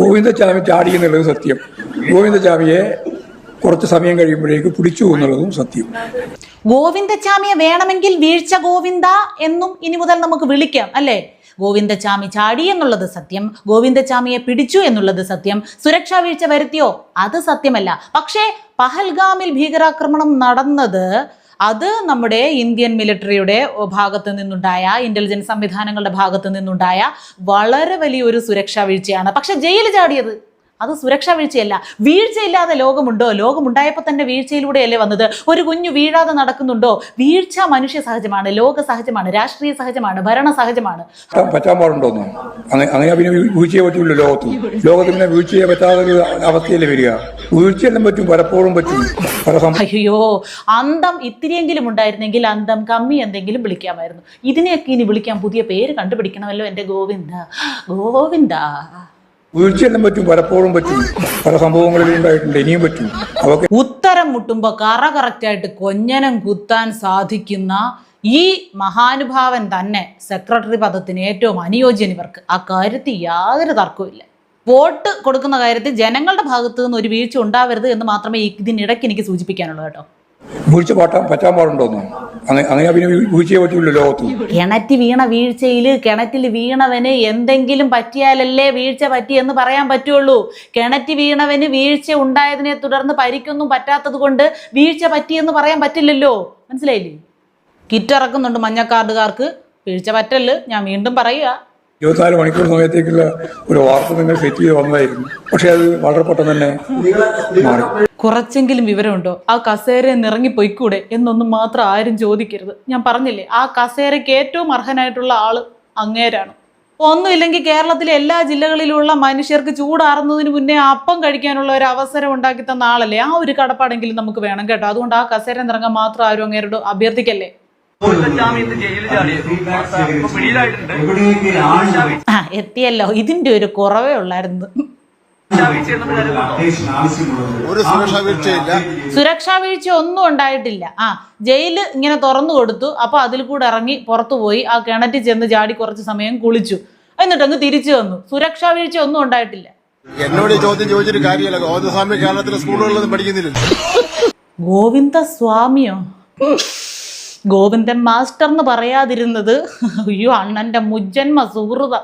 ഗോവിന്ദചാമി ചാടി എന്നുള്ളത് സത്യം. ഗോവിന്ദചാമിയെ കുറച്ച് സമയം കഴിയുമ്പോഴേക്ക് പിടിച്ചു എന്നുള്ളതും സത്യം. ഗോവിന്ദചാമിയെ വേണമെങ്കിൽ വീഴ്ച ഗോവിന്ദ എന്നും ഇനി മുതൽ നമുക്ക് വിളിക്കാം അല്ലേ? ഗോവിന്ദചാമി ചാടി എന്നുള്ളത് സത്യം ഗോവിന്ദചാമിയെ പിടിച്ചു എന്നുള്ളത് സത്യം സുരക്ഷാ വീഴ്ച വരുത്തിയോ? അത് സത്യമല്ല. പക്ഷേ പഹൽഗാമിൽ ഭീകരാക്രമണം നടന്നത് അത് നമ്മുടെ ഇന്ത്യൻ മിലിറ്ററിയുടെ ഭാഗത്ത് നിന്നുണ്ടായ ഇന്റലിജൻസ് സംവിധാനങ്ങളുടെ ഭാഗത്ത് നിന്നുണ്ടായ വളരെ വലിയൊരു സുരക്ഷാ വീഴ്ചയാണ്. പക്ഷെ ജയിൽ ചാടിയത്. അത് സുരക്ഷാ വീഴ്ചയല്ല. വീഴ്ചയില്ലാതെ ലോകമുണ്ടോ? ലോകമുണ്ടായപ്പോൾ തന്നെ വീഴ്ചയിലൂടെയല്ലേ വന്നത്? ഒരു കുഞ്ഞു വീഴാതെ നടക്കുന്നുണ്ടോ? വീഴ്ച മനുഷ്യ സഹജമാണ് ലോക സഹജമാണ് രാഷ്ട്രീയ സഹജമാണ് ഭരണ സഹജമാണ്. പറ്റാൻ- പാടുണ്ടോ അങ്ങനെ പിന്നെ വീഴ്ചയെ പറ്റുള്ളൂ ലോകത്ത്. ലോകത്ത് പിന്നെ വീഴ്ചയെ പറ്റാതെ ഒരു അവസ്ഥയല്ലേ വരിക? വീഴ്ചയെല്ലാം പറ്റും പലപ്പോഴും പറ്റും. അയ്യോ അന്തം ഇത്തിരിയെങ്കിലും ഉണ്ടായിരുന്നെങ്കിൽ അന്തം കമ്മി എന്തെങ്കിലും വിളിക്കാമായിരുന്നു. ഇതിനെയൊക്കെ ഇനി വിളിക്കാൻ പുതിയ പേര് കണ്ടുപിടിക്കണമല്ലോ എന്റെ ഗോവിന്ദ. ഗോവിന്ദ. വീഴ്ചയെല്ലാം പറ്റും പലപ്പോഴും പറ്റും. പല സംഭവങ്ങളിലും ഉണ്ടായിട്ടുണ്ട് ഇനിയും പറ്റും. ഉത്തരം മുട്ടുമ്പോൾ കറ കറക്റ്റായിട്ട് കൊഞ്ഞനം കുത്താൻ സാധിക്കുന്ന ഈ മഹാനുഭാവൻ തന്നെ സെക്രട്ടറി പദത്തിന് ഏറ്റവും അനുയോജ്യൻ ഇവർക്ക്. ആ കാര്യത്തിൽ യാതൊരു തർക്കവുമില്ല. വോട്ട് കൊടുക്കുന്ന കാര്യത്തിൽ ജനങ്ങളുടെ ഭാഗത്തു നിന്ന് ഒരു വീഴ്ച ഉണ്ടാവരുത് എന്ന് മാത്രമേ ഇതിനിടയ്ക്ക് എനിക്ക് സൂചിപ്പിക്കാനുള്ളൂ കേട്ടോ. വീഴ്ച പാട്ടാൻ പറ്റാൻ പാടുണ്ടോന്നോ അങ്ങനെ പിന്നെ വീഴ്ചയെ പറ്റൂല്ലോ കിണറ്റി വീണ വീഴ്ചയിൽ കിണറ്റിൽ വീണവന് എന്തെങ്കിലും പറ്റിയാലല്ലേ വീഴ്ച പറ്റി എന്ന് പറയാൻ പറ്റുള്ളൂ. കിണറ്റി വീണവന് വീഴ്ച ഉണ്ടായതിനെ തുടർന്ന് പരിക്കൊന്നും പറ്റാത്തത് കൊണ്ട് വീഴ്ച പറ്റിയെന്ന് പറയാൻ പറ്റില്ലല്ലോ. മനസ്സിലായില്ലേ? കിറ്റ് ഇറക്കുന്നുണ്ട് മഞ്ഞക്കാർഡുകാർക്ക് വീഴ്ച പറ്റൽ. ഞാൻ വീണ്ടും പറയുക. ഇരുപത്തിനാല് മണിക്കൂർ സമയത്തേക്കുള്ള ഒരു വാർത്ത നിങ്ങൾ സെറ്റ് ചെയ്ത് വന്നതായിരുന്നു. പക്ഷെ അത് വളരെ പെട്ടെന്ന് തന്നെ മാറി. കുറച്ചെങ്കിലും വിവരമുണ്ടോ? ആ കസേരയിൽ നിറങ്ങി പൊയ്ക്കൂടെ എന്നൊന്നും മാത്രം ആരും ചോദിക്കരുത്. ഞാൻ പറഞ്ഞില്ലേ ആ കസേരയ്ക്ക് ഏറ്റവും അർഹനായിട്ടുള്ള ആൾ അങ്ങേരാണ്. ഒന്നുമില്ലെങ്കിൽ കേരളത്തിലെ എല്ലാ ജില്ലകളിലുമുള്ള മനുഷ്യർക്ക് ചൂടാറുന്നതിന് മുന്നേ അപ്പം കഴിക്കാനുള്ള ഒരു അവസരം ഉണ്ടാക്കി തന്ന ആളല്ലേ? ആ ഒരു കടപ്പാടെങ്കിലും നമുക്ക് വേണം കേട്ടോ. അതുകൊണ്ട് ആ കസേര നിറങ്ങാൻ മാത്രം ആരും അങ്ങേരോട് അഭ്യർത്ഥിക്കല്ലേ? എത്തിയല്ലോ. ഇതിന്റെ ഒരു കുറവേ ഉള്ളായിരുന്നു. ഒരു സുരക്ഷാ വീഴ്ചയില്ല സുരക്ഷാ വീഴ്ച ഒന്നും ഉണ്ടായിട്ടില്ല. ആ ജയിൽ ഇങ്ങനെ തുറന്നു കൊടുത്തു. അപ്പൊ അതിൽ കൂടെ ഇറങ്ങി പുറത്തു പോയി. ആ കിണറ്റിൽ ചെന്ന് ചാടി കുറച്ച് സമയം കുളിച്ചു. എന്നിട്ട് അങ്ങ് തിരിച്ചു വന്നു. സുരക്ഷാ വീഴ്ച ഒന്നും ഉണ്ടായിട്ടില്ല. എന്നോട് ചോദ്യം ചോദിച്ചൊരു കാര്യമല്ല. ഗോവിന്ദസ്വാമി കേരളത്തിലെ സ്കൂളുകളിലൊന്നും പഠിക്കുന്നില്ല ഗോവിന്ദ സ്വാമിയോ ഗോവിന്ദൻ മാസ്റ്റർ എന്ന് പറയാതിരുന്നത് അയ്യോ അണ്ണന്റെ മുജ്ജന്മ സുഹൃത.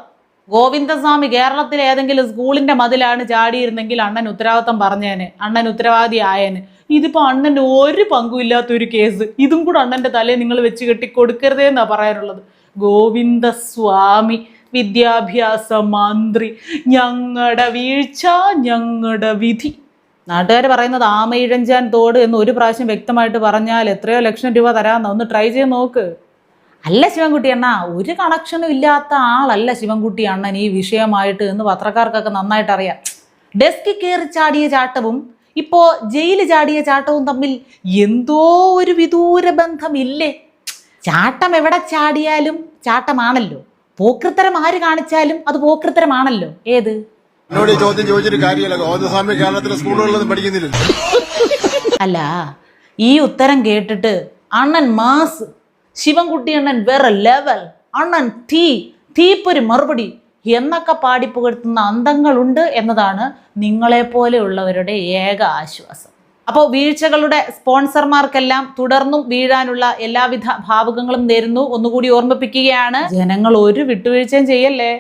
ഗോവിന്ദസ്വാമി കേരളത്തിലെ ഏതെങ്കിലും സ്കൂളിന്റെ മതിലാണ് ചാടിയിരുന്നെങ്കിൽ അണ്ണൻ ഉത്തരവാദിത്തം പറഞ്ഞേനെ അണ്ണൻ ഉത്തരവാദി ആയേനെ. ഇതിപ്പോൾ അണ്ണന്റെ ഒരു പങ്കുമില്ലാത്ത ഒരു കേസ്. ഇതും കൂടെ അണ്ണന്റെ തലയിൽ നിങ്ങൾ വെച്ച് കെട്ടി കൊടുക്കരുതേ എന്നാ പറയാനുള്ളത് ഗോവിന്ദസ്വാമി വിദ്യാഭ്യാസ മന്ത്രി ഞങ്ങളുടെ വീഴ്ച ഞങ്ങളുടെ വിധി. നാട്ടുകാർ പറയുന്നത് ആമയിഴഞ്ചാൻ തോട് എന്ന് ഒരു പ്രാവശ്യം വ്യക്തമായിട്ട് പറഞ്ഞാൽ എത്രയോ ലക്ഷം രൂപ തരാമെന്ന്. ഒന്ന് ട്രൈ ചെയ്ത് നോക്ക്. അല്ല ശിവൻകുട്ടി അണ്ണ ഒരു കണക്ഷനും ഇല്ലാത്ത ആളല്ല ശിവൻകുട്ടി അണ്ണൻ ഈ വിഷയമായിട്ട് എന്ന് പത്രക്കാർക്കൊക്കെ നന്നായിട്ട് അറിയാം. ഡെസ്കിൽ കയറി ചാടിയ ചാട്ടവും ഇപ്പോ ജയിലിൽ ചാടിയ ചാട്ടവും തമ്മിൽ എന്തോ ഒരു വിദൂര ബന്ധമില്ലേ? ചാട്ടം എവിടെ ചാടിയാലും ചാട്ടമാണല്ലോ. പോക്കൃത്തരം ആര് കാണിച്ചാലും അത് പോക്കൃത്തരമാണല്ലോ. ഏത്? എന്നോട് ചോദ്യം ചോദിച്ചിട്ട് കാര്യമില്ല. സ്കൂളുകളിലൊന്നും പഠിക്കുന്നില്ല അല്ല ഈ ഉത്തരം കേട്ടിട്ട് അണ്ണൻ മാസ് ശിവൻകുട്ടി അണ്ണൻ വേറെ ലെവൽ അണ്ണൻ തീ തീപ്പൊരു മറുപടി എന്നൊക്കെ പാടി പുകഴ്ത്തുന്ന അന്തങ്ങളുണ്ട് എന്നതാണ് നിങ്ങളെപ്പോലെയുള്ളവരുടെ ഏക ആശ്വാസം. അപ്പോൾ വീഴ്ചകളുടെ സ്പോൺസർമാർക്കെല്ലാം തുടർന്നും വീഴാനുള്ള എല്ലാവിധ ഭാവുകങ്ങളും നേരുന്നു. ഒന്നുകൂടി ഓർമ്മിപ്പിക്കുകയാണ് ജനങ്ങൾ ഒരു വിട്ടുവീഴ്ചയും ചെയ്യല്ലേ?